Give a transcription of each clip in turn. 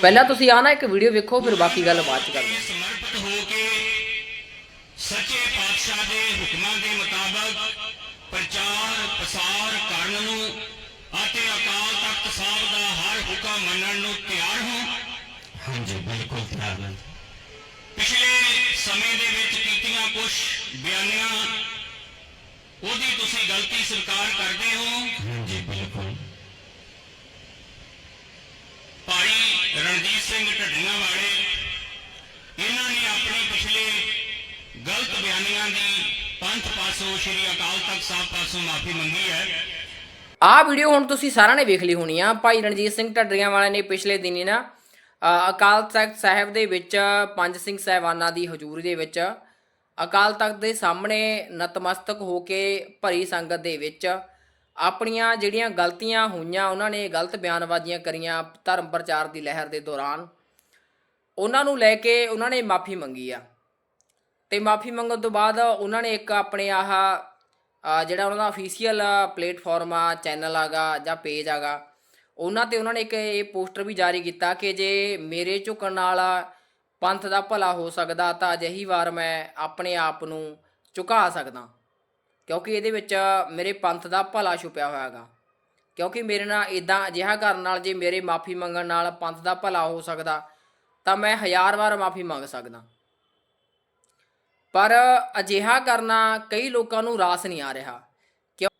ਪਹਿਲਾਂ ਤੁਸੀਂ ਆ ਨਾ ਇੱਕ ਵੀਡੀਓ ਵੇਖੋ ਫਿਰ ਬਾਕੀ ਗੱਲ ਬਾਅਦ ਚ ਕਰਦੇ ਹਾਂ। ਸਮਰਪਿਤ ਹੋ ਕੇ ਸੱਚੇ ਪਾਤਸ਼ਾਹ ਦੇ ਹੁਕਮਾਂ ਦੇ ਮੁਤਾਬਕ ਪ੍ਰਚਾਰ ਪ੍ਰਸਾਰ ਕਰਨ ਨੂੰ ਅਤੇ ਅਕਾਲ ਤਖਤ ਸਾਹਿਬ ਦਾ ਹਰ ਹੁਕਮ ਮੰਨਣ ਨੂੰ ਤਿਆਰ ਹੋ। ਹਾਂਜੀ ਬਿਲਕੁਲ ਤਿਆਰ ਹਾਂ ਪਿਛਲੇ ਸਮੇਂ ਦੇ ਵਿੱਚ ਕੀਤੀਆਂ ਕੁਝ ਬਿਆਨੀਆਂ ਉਹਦੀ ਤੁਸੀਂ ਗਲਤੀ ਸਵੀਕਾਰ ਕਰਦੇ ਹੋ। ਹਾਂਜੀ ਬਿਲਕੁਲ ਭਾਈ ਰਣਜੀਤ ਸਿੰਘ ਢੱਡੀਆਂ ਵਾਲੇ, ਇਹਨਾਂ ਨੇ ਆਪਣੇ ਪਿਛਲੇ ਗਲਤ ਬਿਆਨੀਆਂ ਦੀ ਪੰਥ ਪਾਸੋਂ, ਸ੍ਰੀ ਅਕਾਲ ਤਖਤ ਸਾਹਿਬ ਪਾਸੋਂ ਮਾਫੀ ਮੰਗੀ ਹੈ। ਆਹ ਵੀਡੀਓ ਹੁਣ ਤੁਸੀਂ ਸਾਰਿਆਂ ਨੇ ਵੇਖ ਲਈ ਹੋਣੀ ਆ। ਭਾਈ ਰਣਜੀਤ ਸਿੰਘ ਢੱਡਰੀਆਂ ਵਾਲੇ ਨੇ ਪਿਛਲੇ ਦਿਨੀ ਨਾ ਅਕਾਲ ਤਖਤ ਸਾਹਿਬ ਦੇ ਵਿੱਚ ਪੰਜ ਸਿੰਘ ਸਹਿਬਾਨਾਂ ਦੀ ਹਜ਼ੂਰੀ ਦੇ ਵਿੱਚ, ਅਕਾਲ ਤਖਤ ਦੇ ਸਾਹਮਣੇ ਨਤਮਸਤਕ ਹੋ ਕੇ ਭਰੀ ਸੰਗਤ ਦੇ ਵਿੱਚ ਆਪਣੀਆਂ ਜਿਹੜੀਆਂ ਗਲਤੀਆਂ ਹੋਈਆਂ, ਉਹਨਾਂ ਨੇ ਗਲਤ ਬਿਆਨਬਾਜ਼ੀਆਂ ਕਰੀਆਂ ਧਰਮ ਪ੍ਰਚਾਰ ਦੀ ਲਹਿਰ ਦੇ ਦੌਰਾਨ। ਉਹਨਾਂ ਨੂੰ ਲੈ ਕੇ ਉਹਨਾਂ ਨੇ ਮਾਫੀ ਮੰਗੀ ਆ। ਤੇ ਮਾਫੀ ਮੰਗਣ ਤੋਂ ਬਾਅਦ ਉਹਨਾਂ ਨੇ ਇੱਕ ਆਪਣੇ ਆਹ ਜਿਹੜਾ ਉਹਨਾਂ ਦਾ ਅਫੀਸ਼ੀਅਲ ਪਲੇਟਫਾਰਮ ਆ ਚੈਨਲ ਆਗਾ ਜਾਂ ਪੇਜ ਆਗਾ, ਉਹਨਾਂ ਤੇ ਉਹਨਾਂ ਨੇ ਇੱਕ ਇਹ ਪੋਸਟਰ ਵੀ ਜਾਰੀ ਕੀਤਾ ਕਿ ਜੇ ਮੇਰੇ ਝੁਕਣ ਨਾਲ ਪੰਥ ਦਾ ਭਲਾ ਹੋ ਸਕਦਾ ਤਾਂ ਅਜਿਹੀ ਵਾਰ ਮੈਂ ਆਪਣੇ ਆਪ ਨੂੰ ਝੁਕਾ ਸਕਦਾ। ਕਿਉਂਕਿ ਇਹਦੇ ਵਿੱਚ ਮੇਰੇ ਪੰਥ ਦਾ ਭਲਾ ਛੁਪਿਆ ਹੋਇਆ ਹੈਗਾ ਕਿਉਂਕਿ ਮੇਰੇ ਨਾਲ ਇਦਾਂ ਅਜਿਹਾ ਕਰਨ ਨਾਲ ਜੇ ਮੇਰੇ ਮਾਫੀ ਮੰਗਣ ਨਾਲ ਪੰਥ ਦਾ ਭਲਾ ਹੋ ਸਕਦਾ, ਤਾਂ ਮੈਂ ਹਜ਼ਾਰ ਵਾਰ ਮਾਫੀ ਮੰਗ ਸਕਦਾ। ਪਰ ਅਜਿਹਾ ਕਰਨਾ ਕਈ ਲੋਕਾਂ ਨੂੰ ਰਾਸ ਨਹੀਂ ਆ ਰਿਹਾ। ਕਿਉਂ?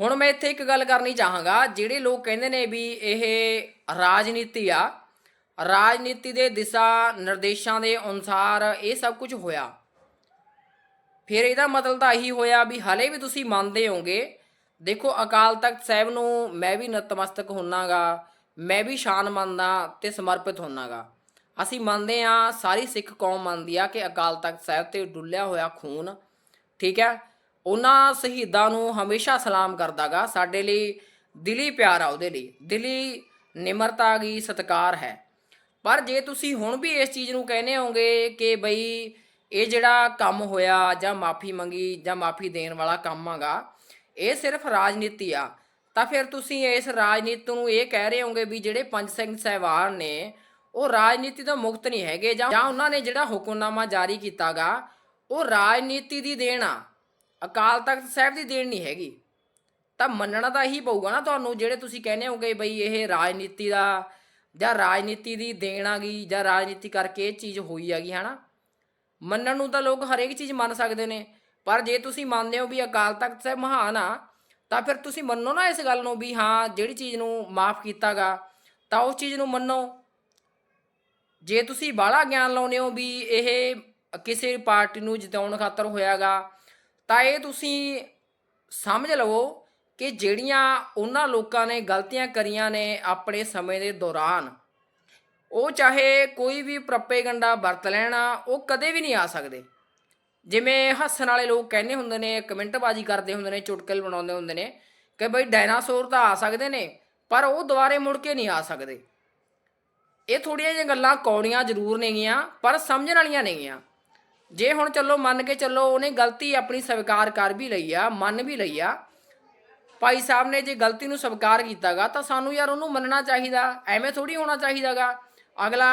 ਹੁਣ ਮੈਂ ਇੱਥੇ ਇੱਕ ਗੱਲ ਕਰਨੀ ਚਾਹਾਂਗਾ, ਜਿਹੜੇ ਲੋਕ ਕਹਿੰਦੇ ਨੇ ਵੀ ਇਹ ਰਾਜਨੀਤੀ ਆ, ਰਾਜਨੀਤੀ ਦੇ ਦਿਸ਼ਾ ਨਿਰਦੇਸ਼ਾਂ ਦੇ ਅਨੁਸਾਰ ਇਹ ਸਭ ਕੁਝ ਹੋਇਆ। ਫਿਰ ਇਹਦਾ ਮਤਲਬ ਤਾਂ ਇਹੀ ਹੋਇਆ ਵੀ ਹਲੇ ਵੀ ਤੁਸੀਂ ਮੰਨਦੇ ਹੋਗੇ ਦੇਖੋ, ਅਕਾਲ ਤਖਤ ਸਾਹਿਬ ਨੂੰ ਮੈਂ ਵੀ ਨਤਮਸਤਕ ਹੁੰਨਾਗਾ, ਮੈਂ ਵੀ ਸ਼ਾਨ ਮੰਨਦਾ ਤੇ ਸਮਰਪਿਤ ਹੁੰਨਾਗਾ। ਅਸੀਂ ਮੰਨਦੇ ਆ ਸਾਰੀ ਸਿੱਖ ਕੌਮ ਮੰਨਦੀ ਆ ਕਿ ਅਕਾਲ ਤਖਤ ਸਾਹਿਬ ਤੇ ਡੁੱਲਿਆ ਹੋਇਆ ਖੂਨ, ਠੀਕ ਹੈ, ਉਹਨਾਂ ਸ਼ਹੀਦਾਂ ਨੂੰ ਹਮੇਸ਼ਾ ਸਲਾਮ ਕਰਦਾਗਾ। ਸਾਡੇ ਲਈ ਦਿਲੀ ਪਿਆਰ ਆ ਉਹਦੇ ਲਈ, ਦਿਲੀ ਨਿਮਰਤਾ ਗਈ ਸਤਿਕਾਰ ਹੈ। ਪਰ ਜੇ ਤੁਸੀਂ ਹੁਣ ਵੀ ਇਸ ਚੀਜ਼ ਨੂੰ ਕਹਿੰਦੇ ਹੋਗੇ ਕਿ ਬਈ ਇਹ ਜਿਹੜਾ ਕੰਮ ਹੋਇਆ ਜਾਂ ਮਾਫੀ ਮੰਗੀ ਜਾਂ ਮਾਫੀ ਦੇਣ ਵਾਲਾ ਕੰਮ ਹੈਗਾ, ਇਹ ਸਿਰਫ ਰਾਜਨੀਤੀ ਆ। ਤਾਂ ਫਿਰ ਤੁਸੀਂ ਇਸ ਰਾਜਨੀਤੀ ਨੂੰ ਇਹ ਕਹਿ ਰਹੇ ਹੋਗੇ ਵੀ ਜਿਹੜੇ ਪੰਜ ਸਿੰਘ ਸਹਿਬਾਨ ਨੇ, ਉਹ ਰਾਜਨੀਤੀ ਤੋਂ ਮੁਕਤ ਨਹੀਂ ਹੈਗੇ ਜਾਂ ਜਾਂ ਉਹਨਾਂ ਨੇ ਜਿਹੜਾ ਹੁਕਮਨਾਮਾ ਜਾਰੀ ਕੀਤਾਗਾ, ਉਹ ਰਾਜਨੀਤੀ ਦੀ ਦੇਣ ਆ। ਅਕਾਲ ਤਖਤ ਸਾਹਿਬ ਦੀ ਦੇਣ ਨਹੀਂ ਹੈਗੀ। ਤਾਂ ਮੰਨਣਾ ਤਾਂ ਇਹੀ ਪਊਗਾ ਨਾ ਤੁਹਾਨੂੰ, ਜਿਹੜੇ ਤੁਸੀਂ ਕਹਿੰਦੇ ਹੋਗੇ ਬਈ ਇਹ ਰਾਜਨੀਤੀ ਦਾ ਜਾਂ ਰਾਜਨੀਤੀ ਦੀ ਦੇਣ ਆ ਗਈ ਜਾਂ ਰਾਜਨੀਤੀ ਕਰਕੇ ਇਹ ਚੀਜ਼ ਹੋਈ ਹੈਗੀ, ਹਨਾ? ਮੰਨਣ ਨੂੰ ਤਾਂ ਲੋਕ ਹਰੇਕ ਚੀਜ਼ ਮੰਨ ਸਕਦੇ ਨੇ, ਪਰ ਜੇ ਤੁਸੀਂ ਮੰਨਦੇ ਹੋ ਵੀ ਅਕਾਲ ਤਖਤ ਸਾਹਿਬ ਮਹਾਨ ਆ, ਤਾਂ ਫਿਰ ਤੁਸੀਂ ਮੰਨੋ ਨਾ ਇਸ ਗੱਲ ਨੂੰ ਵੀ ਹਾਂ, ਜਿਹੜੀ ਚੀਜ਼ ਨੂੰ ਮਾਫ ਕੀਤਾਗਾ, ਤਾਂ ਉਸ ਚੀਜ਼ ਨੂੰ ਮੰਨੋ। ਜੇ ਤੁਸੀਂ ਬਾਹਲਾ ਗਿਆਨ ਲਾਉਨੇ ਹੋ ਵੀ ਇਹ ਕਿਸੇ ਪਾਰਟੀ ਨੂੰ ਜਿਤਾਉਣ ਖਾਤਰ ਹੋਇਆਗਾ, ਤਾਂ ਇਹ ਤੁਸੀਂ ਸਮਝ ਲਵੋ ਕਿ ਜਿਹੜੀਆਂ ਉਹਨਾਂ ਲੋਕਾਂ ਨੇ ਗਲਤੀਆਂ ਕਰੀਆਂ ਨੇ ਆਪਣੇ ਸਮੇਂ ਦੇ ਦੌਰਾਨ। ਉਹ ਚਾਹੇ ਕੋਈ ਵੀ ਪ੍ਰੋਪੇਗੈਂਡਾ ਵਰਤ ਲੈਣਾ, ਉਹ ਕਦੇ ਵੀ ਨਹੀਂ ਆ ਸਕਦੇ। ਜਿਵੇਂ ਹੱਸਣ ਵਾਲੇ ਲੋਕ ਕਹਿੰਦੇ ਹੁੰਦੇ ਨੇ, ਕਮੈਂਟਬਾਜ਼ੀ ਕਰਦੇ ਹੁੰਦੇ ਨੇ, ਚੁਟਕਲ ਬਣਾਉਂਦੇ ਹੁੰਦੇ ਨੇ ਕਿ ਬਈ ਡਾਇਨਾਸੌਰ ਤਾਂ ਆ ਸਕਦੇ ਨੇ, ਪਰ ਉਹ ਦੁਬਾਰੇ ਮੁੜ ਕੇ ਨਹੀਂ ਆ ਸਕਦੇ। ਇਹ ਥੋੜੀਆਂ ਜਿਹੀਆਂ ਗੱਲਾਂ ਕੌੜੀਆਂ ਜ਼ਰੂਰ ਨੇਗੀਆਂ, ਪਰ ਸਮਝਣ ਵਾਲੀਆਂ ਨੇਗੀਆਂ। ਜੇ ਹੁਣ ਚੱਲੋ, ਮੰਨ ਕੇ ਚੱਲੋ, ਉਹਨੇ ਗਲਤੀ ਆਪਣੀ ਸਵੀਕਾਰ ਕਰ ਵੀ ਲਈ ਆ, ਮੰਨ ਵੀ ਲਈ ਆ। ਭਾਈ ਸਾਹਿਬ ਨੇ ਜੇ ਗਲਤੀ ਨੂੰ ਸਵੀਕਾਰ ਕੀਤਾਗਾ, ਤਾਂ ਸਾਨੂੰ ਯਾਰ ਉਹਨੂੰ ਮੰਨਣਾ ਚਾਹੀਦਾ, ਐਵੇਂ ਥੋੜੀ ਹੋਣਾ ਚਾਹੀਦਾਗਾ। ਅਗਲਾ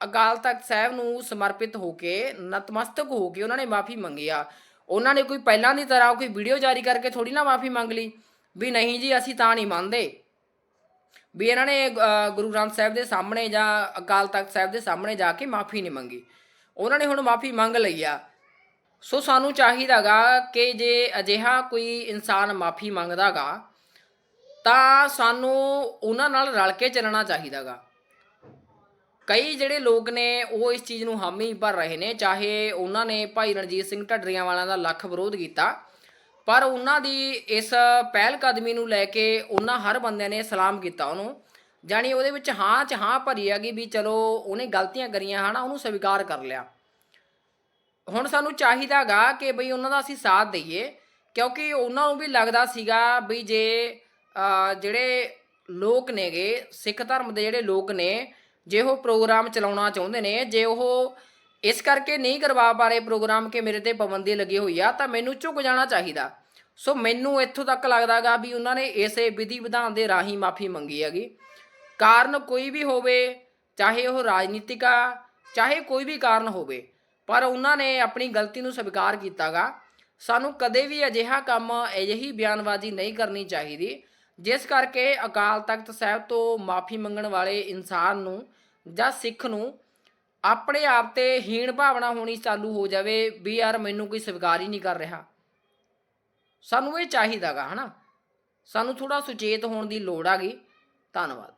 ਅਕਾਲ ਤਖਤ ਸਾਹਿਬ ਨੂੰ ਸਮਰਪਿਤ ਹੋ ਕੇ, ਨਤਮਸਤਕ ਹੋ ਕੇ ਉਹਨਾਂ ਨੇ ਮਾਫੀ ਮੰਗੀ ਆ। ਉਹਨਾਂ ਨੇ ਕੋਈ ਪਹਿਲਾਂ ਦੀ ਤਰ੍ਹਾਂ ਕੋਈ ਵੀਡੀਓ ਜਾਰੀ ਕਰਕੇ ਥੋੜੀ ਨਾ ਮਾਫੀ ਮੰਗ ਲਈ ਵੀ ਨਹੀਂ ਜੀ, ਅਸੀਂ ਤਾਂ ਨਹੀਂ ਮੰਨਦੇ। ਵੀ ਇਹਨਾਂ ਨੇ ਗੁਰੂ ਗ੍ਰੰਥ ਸਾਹਿਬ ਦੇ ਸਾਹਮਣੇ ਜਾਂ ਅਕਾਲ ਤਖਤ ਸਾਹਿਬ ਦੇ ਸਾਹਮਣੇ ਜਾ ਕੇ ਮਾਫੀ ਨਹੀਂ ਮੰਗੀ। ਉਹਨਾਂ ਨੇ ਹੁਣ ਮਾਫੀ ਮੰਗ ਲਈ ਆ। ਸੋ ਸਾਨੂੰ ਚਾਹੀਦਾਗਾ ਕਿ ਜੇ ਅਜਿਹਾ ਕੋਈ ਇਨਸਾਨ ਮਾਫੀ ਮੰਗਦਾਗਾ, ਤਾਂ ਸਾਨੂੰ ਉਹਨਾਂ ਨਾਲ ਰਲ ਕੇ ਚੱਲਣਾ ਚਾਹੀਦਾਗਾ। ਕਈ ਜਿਹੜੇ ਲੋਕ ਨੇ, ਉਹ ਇਸ ਚੀਜ਼ ਨੂੰ ਹਾਮੀ ਭਰ ਰਹੇ ਨੇ, ਚਾਹੇ ਉਹਨਾਂ ਨੇ ਭਾਈ ਰਣਜੀਤ ਸਿੰਘ ਢੱਡਰੀਆਂ ਵਾਲਿਆਂ ਦਾ ਲੱਖ ਵਿਰੋਧ ਕੀਤਾ, ਪਰ ਉਹਨਾਂ ਦੀ ਇਸ ਪਹਿਲ ਕਦਮੀ ਨੂੰ ਲੈ ਕੇ ਉਹਨਾਂ ਹਰ ਬੰਦਿਆਂ ਨੇ ਸਲਾਮ ਕੀਤਾ ਉਹਨੂੰ। ਜਾਣੀ ਉਹਦੇ ਵਿੱਚ ਹਾਂ ਚ ਹਾਂ ਭਰੀ ਹੈਗੀ ਵੀ ਚਲੋ ਉਹਨੇ ਗਲਤੀਆਂ ਕਰੀਆਂ, ਹਨਾ, ਉਹਨੂੰ ਸਵੀਕਾਰ ਕਰ ਲਿਆ। ਹੁਣ ਸਾਨੂੰ ਚਾਹੀਦਾਗਾ ਕਿ ਬਈ ਉਹਨਾਂ ਦਾ ਅਸੀਂ ਸਾਥ ਦਈਏ, ਕਿਉਂਕਿ ਉਹਨਾਂ ਨੂੰ ਵੀ ਲੱਗਦਾ ਸੀਗਾ ਵੀ ਜੇ ਜਿਹੜੇ ਲੋਕ ਨੇਗੇ, ਸਿੱਖ ਧਰਮ ਦੇ ਜਿਹੜੇ ਲੋਕ ਨੇ ਜੇ ਉਹ ਪ੍ਰੋਗਰਾਮ ਚਲਾਉਣਾ ਚਾਹੁੰਦੇ ਨੇ, ਜੇ ਉਹ ਇਸ ਕਰਕੇ ਨਹੀਂ ਕਰਵਾ ਪਾ ਰਹੇ ਪ੍ਰੋਗਰਾਮ ਕਿ ਮੇਰੇ ਤੇ ਪਾਬੰਦੀ ਲੱਗੀ ਹੋਈ ਆ, ਤਾਂ ਮੈਨੂੰ ਝੁਕ ਜਾਣਾ ਚਾਹੀਦਾ। ਸੋ ਮੈਨੂੰ ਇੱਥੋਂ ਤੱਕ ਲੱਗਦਾਗਾ ਵੀ ਉਹਨਾਂ ਨੇ ਇਸੇ ਵਿਧੀ ਵਿਧਾਨ ਦੇ ਰਾਹੀਂ ਮਾਫੀ ਮੰਗੀ ਹੈਗੀ। ਕਾਰਨ ਕੋਈ ਵੀ ਹੋਵੇ, ਚਾਹੇ ਉਹ ਰਾਜਨੀਤਿਕ ਆ, ਚਾਹੇ ਕੋਈ ਵੀ ਕਾਰਨ ਹੋਵੇ, ਪਰ ਉਹਨਾਂ ਨੇ ਆਪਣੀ ਗਲਤੀ ਨੂੰ ਸਵੀਕਾਰ ਕੀਤਾਗਾ। ਸਾਨੂੰ ਕਦੇ ਵੀ ਅਜਿਹਾ ਕੰਮ, ਅਜਿਹੀ ਬਿਆਨਬਾਜ਼ੀ ਨਹੀਂ ਕਰਨੀ ਚਾਹੀਦੀ, ਜਿਸ ਕਰਕੇ ਅਕਾਲ ਤਖਤ ਸਾਹਿਬ ਤੋਂ ਮਾਫੀ ਮੰਗਣ ਵਾਲੇ ਇਨਸਾਨ ਨੂੰ ਜਾਂ ਸਿੱਖ ਨੂੰ ਆਪਣੇ ਆਪ ਤੇ ਹੀਣ ਭਾਵਨਾ ਹੋਣੀ ਚਾਲੂ ਹੋ ਜਾਵੇ ਵੀ ਯਾਰ ਮੈਨੂੰ ਕੋਈ ਸਵੀਕਾਰ ਹੀ ਨਹੀਂ ਕਰ ਰਿਹਾ। ਸਾਨੂੰ ਇਹ ਚਾਹੀਦਾਗਾ, ਹਨਾ? ਸਾਨੂੰ ਥੋੜਾ ਸੁਚੇਤ ਹੋਣ ਦੀ ਲੋੜ ਆਗੀ ਧੰਨਵਾਦ।